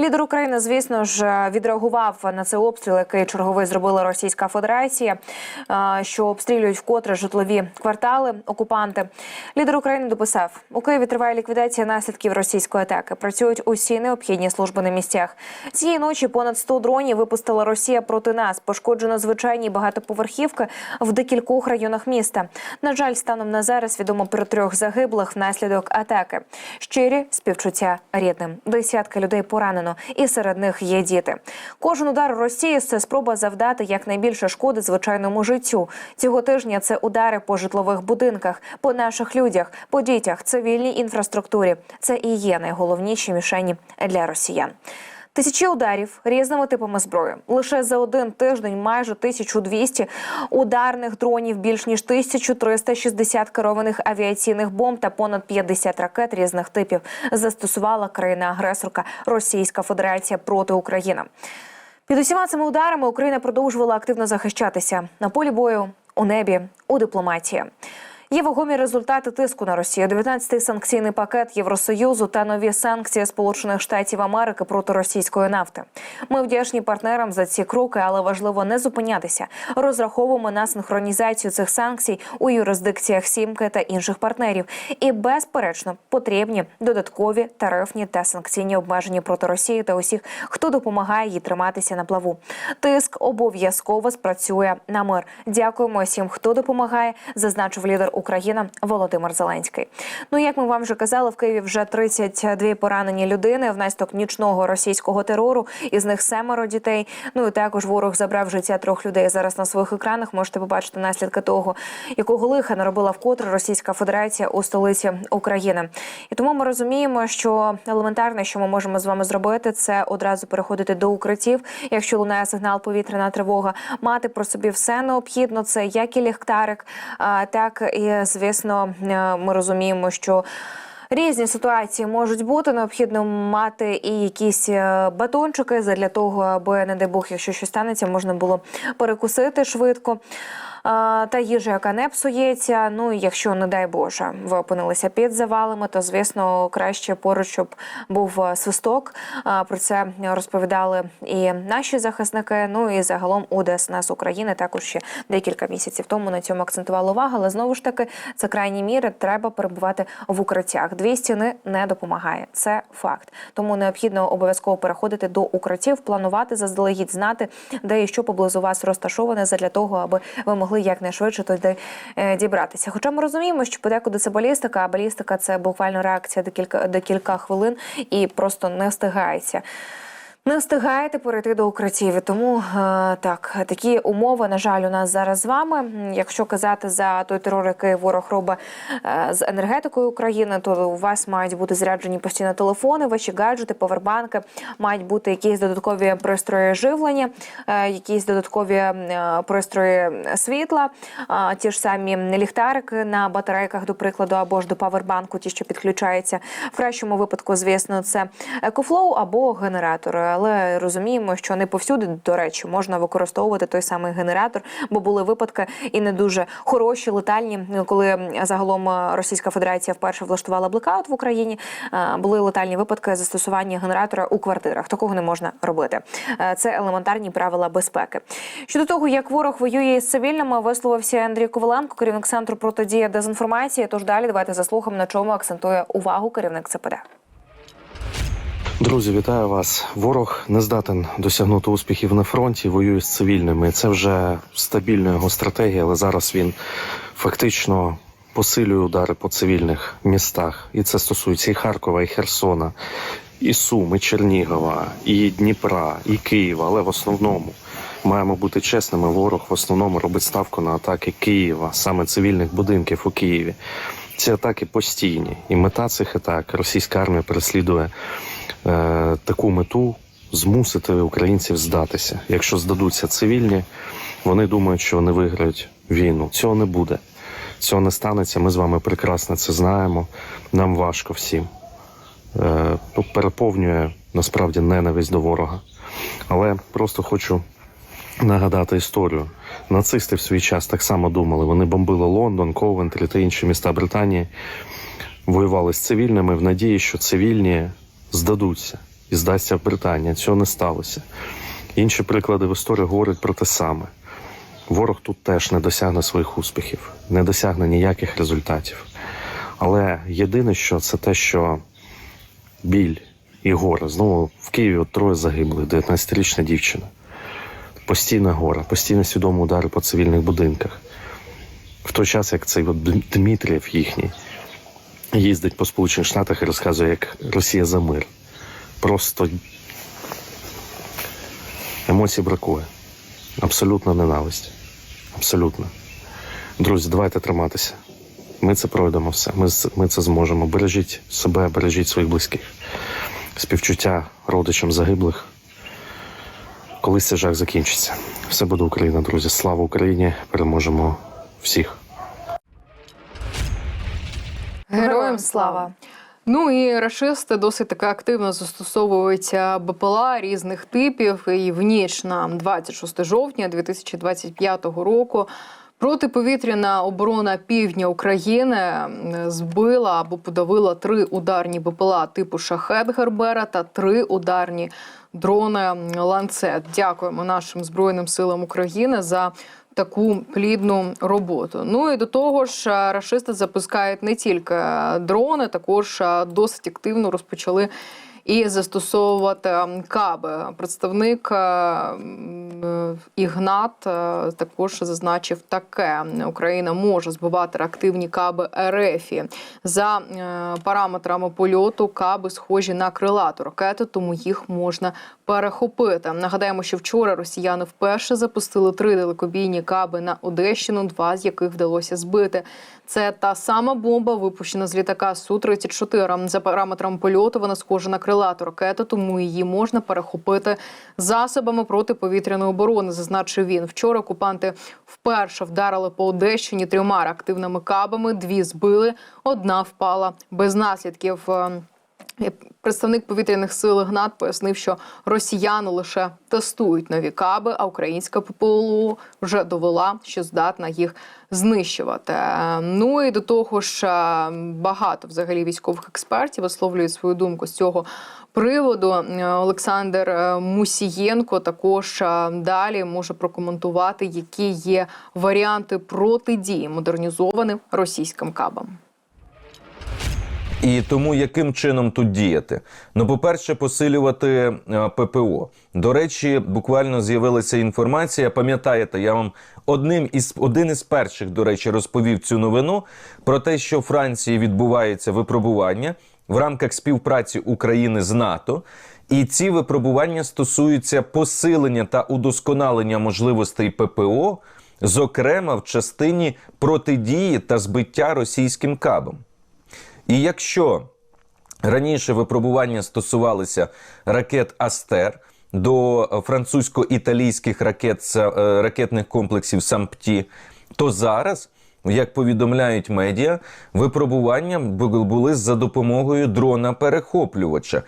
Лідер України, звісно ж, відреагував на цей обстріл, який черговий зробила Російська Федерація, е, що обстрілюють вкотре житлові квартали окупанти. Лідер України дописав: у Києві триває ліквідація наслідків російської атаки. Працюють усі необхідні служби на місцях. Цієї ночі понад 100 дронів випустила Росія проти нас. Пошкоджено звичайні багатоповерхівки в декількох районах міста. На жаль, станом на зараз відомо про трьох загиблих внаслідок атаки. Щирі співчуття рідним. Десятки людей поранено, і серед них є діти. Кожен удар Росії це спроба завдати якнайбільше шкоди звичайному життю. Цього тижня це удари по житлових будинках, по наших людях, по дітях, цивільній інфраструктурі. Це і є найголовніші мішені для росіян. Тисячі ударів різними типами зброї. Лише за один тиждень майже 1200 ударних дронів, більш ніж 1360 керованих авіаційних бомб та понад 50 ракет різних типів застосувала країна-агресорка Російська Федерація проти України. Під усіма цими ударами Україна продовжувала активно захищатися на полі бою, у небі, у дипломатії. Є вагомі результати тиску на Росію. 19-й санкційний пакет Євросоюзу та нові санкції Сполучених Штатів Америки проти російської нафти. Ми вдячні партнерам за ці кроки, але важливо не зупинятися. Розраховуємо на синхронізацію цих санкцій у юрисдикціях Сімки та інших партнерів. І безперечно потрібні додаткові тарифні та санкційні обмеження проти Росії та усіх, хто допомагає їй триматися на плаву. Тиск обов'язково спрацює на мир. Дякуємо всім, хто допомагає, зазначив лідер України Володимир Зеленський. Ну як ми вам вже казали, в Києві вже 32 поранені людини внаслідок нічного російського терору. Із них семеро дітей. Ну і також ворог забрав життя трьох людей. Зараз на своїх екранах можете побачити наслідки того, якого лиха наробила вкотре Російська Федерація у столиці України. І тому ми розуміємо, що елементарне, що ми можемо з вами зробити, це одразу переходити до укриттів. Якщо лунає сигнал повітряна тривога, мати про собі все необхідно. Це як і ліхтарик, так і звісно, е, ми розуміємо, що. Різні ситуації можуть бути необхідно мати і якісь е, батончики для того, аби, не дай Бог, якщо щось станеться, можна було перекусити швидко. Та їжа, яка не псується. Ну і якщо, не дай Боже, ви опинилися під завалами, то звісно краще поруч, щоб був е, свисток. Про це розповідали і наші захисники. Ну і загалом у ДСНС України також ще декілька місяців тому на цьому акцентували увагу. Але знову ж таки, це крайні міри. Треба перебувати в укриттях. Дві стіни не допомагає. Це факт. Тому необхідно обов'язково переходити до укриттів, планувати заздалегідь, знати, де і що поблизу вас розташоване, для того, аби ви могли якнайшвидше туди е, дібратися. Хоча ми розуміємо, що подекуди це балістика, а балістика це буквально реакція декілька декілька хвилин і просто не встигається. Не встигаєте перейти до укриттів. Тому е, так такі умови, на жаль, у нас зараз з вами. Якщо казати за той терор, який ворог робить е, з енергетикою України, то у вас мають бути заряджені постійно телефони, ваші гаджети, повербанки, мають бути якісь додаткові пристрої живлення, е, якісь додаткові пристрої світла, ті ж самі ліхтарики на батарейках, до прикладу, або ж до павербанку, ті, що підключаються. В кращому випадку, звісно, це екофлоу або генератори але розуміємо, що не повсюди, до речі, можна використовувати той самий генератор, бо були випадки і не дуже хороші, летальні, коли загалом Російська Федерація вперше влаштувала блекаут в Україні. е, Були летальні випадки застосування генератора у квартирах. Такого не можна робити. Е, Це елементарні правила безпеки. Щодо того, як ворог воює з цивільними, висловився Андрій Коваленко, керівник центру протидії дезінформації. Тож далі давайте заслухаємо, на чому акцентує увагу керівник ЦПД. Друзі, вітаю вас. Ворог не здатен досягнути успіхів на фронті, воює з цивільними. Це вже стабільна його стратегія, але зараз він фактично посилює удари по цивільних містах. І це стосується і Харкова, і Херсона, і Сум, і Чернігова, і Дніпра, і Києва. Але в основному маємо бути чесними. Ворог в основному робить ставку на атаки Києва, саме цивільних будинків у Києві. Ці атаки постійні, і мета цих атак російська армія переслідує таку мету змусити українців здатися. Якщо здадуться цивільні, вони думають, що вони виграють війну. Цього не буде. Цього не станеться. Ми з вами прекрасно це знаємо. Нам важко всім. Е, ну, переповнює насправді ненависть до ворога. Але просто хочу нагадати історію. Нацисти в свій час так само думали. Вони бомбили Лондон, Ковентрі та інші міста Британії, воювали з цивільними в надії, що цивільні здадуться. і здасться в Британія. Цього не сталося. Інші приклади в історії говорять про те саме. Ворог тут теж не досягне своїх успіхів, не досягне ніяких результатів. Але єдине, що це те, що біль і горе. Знову в Києві от троє загиблих, 19-річна дівчина. Постійне горе, постійно свідомі удари по цивільних будинках. В той час, як цей от Дм- Дмитрієв їхній їздить по Сполучених Штатах і розказує, як Росія за мир. Просто емоцій бракує. Абсолютна ненависть. Абсолютно. Друзі, давайте триматися. Ми це пройдемо все. Ми, ми це зможемо. Бережіть себе, бережіть своїх близьких. Співчуття родичам загиблих. Колись цей жах закінчиться. Все буде Україна, друзі. Слава Україні! Переможемо всіх. Героям слава! Ну і рашисти досить таки активно застосовують е, БПЛА різних типів. І в ніч на 26 жовтня 2025 року. Протиповітряна оборона півдня України збила або подавила три ударні БПЛА типу Шахет Гербера та три ударні дрони Ланцет. Дякуємо нашим збройним силам України за таку плідну роботу. Ну і до того ж, е, рашисти запускають не тільки дрони, також е, досить активно розпочали. І застосовувати каби. Представник е, Ігнат також зазначив таке: Україна може збивати реактивні каби РФ. За параметрами польоту каби схожі на крилату ракету, тому їх можна перехопити. Нагадаємо, що вчора росіяни вперше запустили три далекобійні каби на Одещину, два з яких вдалося збити. Це та сама бомба, випущена з літака су 34 За параметрами польоту вона схожа на крилату ракету, тому її можна перехопити засобами протиповітряної оборони. Зазначив він. Вчора окупанти вперше вдарили по Одещині трьома реактивними кабами. Дві збили, одна впала без наслідків. Представник повітряних сил Гнат пояснив, що росіяни лише тестують нові каби, а українська ППО вже довела, що здатна їх знищувати. Ну і до того ж, е, багато взагалі військових експертів висловлюють свою думку з цього приводу. Е, Олександр е, Мусієнко також далі може прокоментувати, які є варіанти протидії модернізованим російським кабам. І тому яким чином тут діяти? Ну, по-перше, посилювати е, ППО. До речі, буквально з'явилася інформація. Пам'ятаєте, я вам одним із один із перших, до речі, розповів цю новину про те, що в Франції відбувається випробування в рамках співпраці України з НАТО. І ці випробування стосуються посилення та удосконалення можливостей ППО, зокрема в частині протидії та збиття російським кабам. І якщо раніше випробування стосувалися ракет Астер до французько-італійських ракет е, ракетних комплексів Сампті, то зараз, як повідомляють медіа, випробування бу- були за допомогою дрона перехоплювача.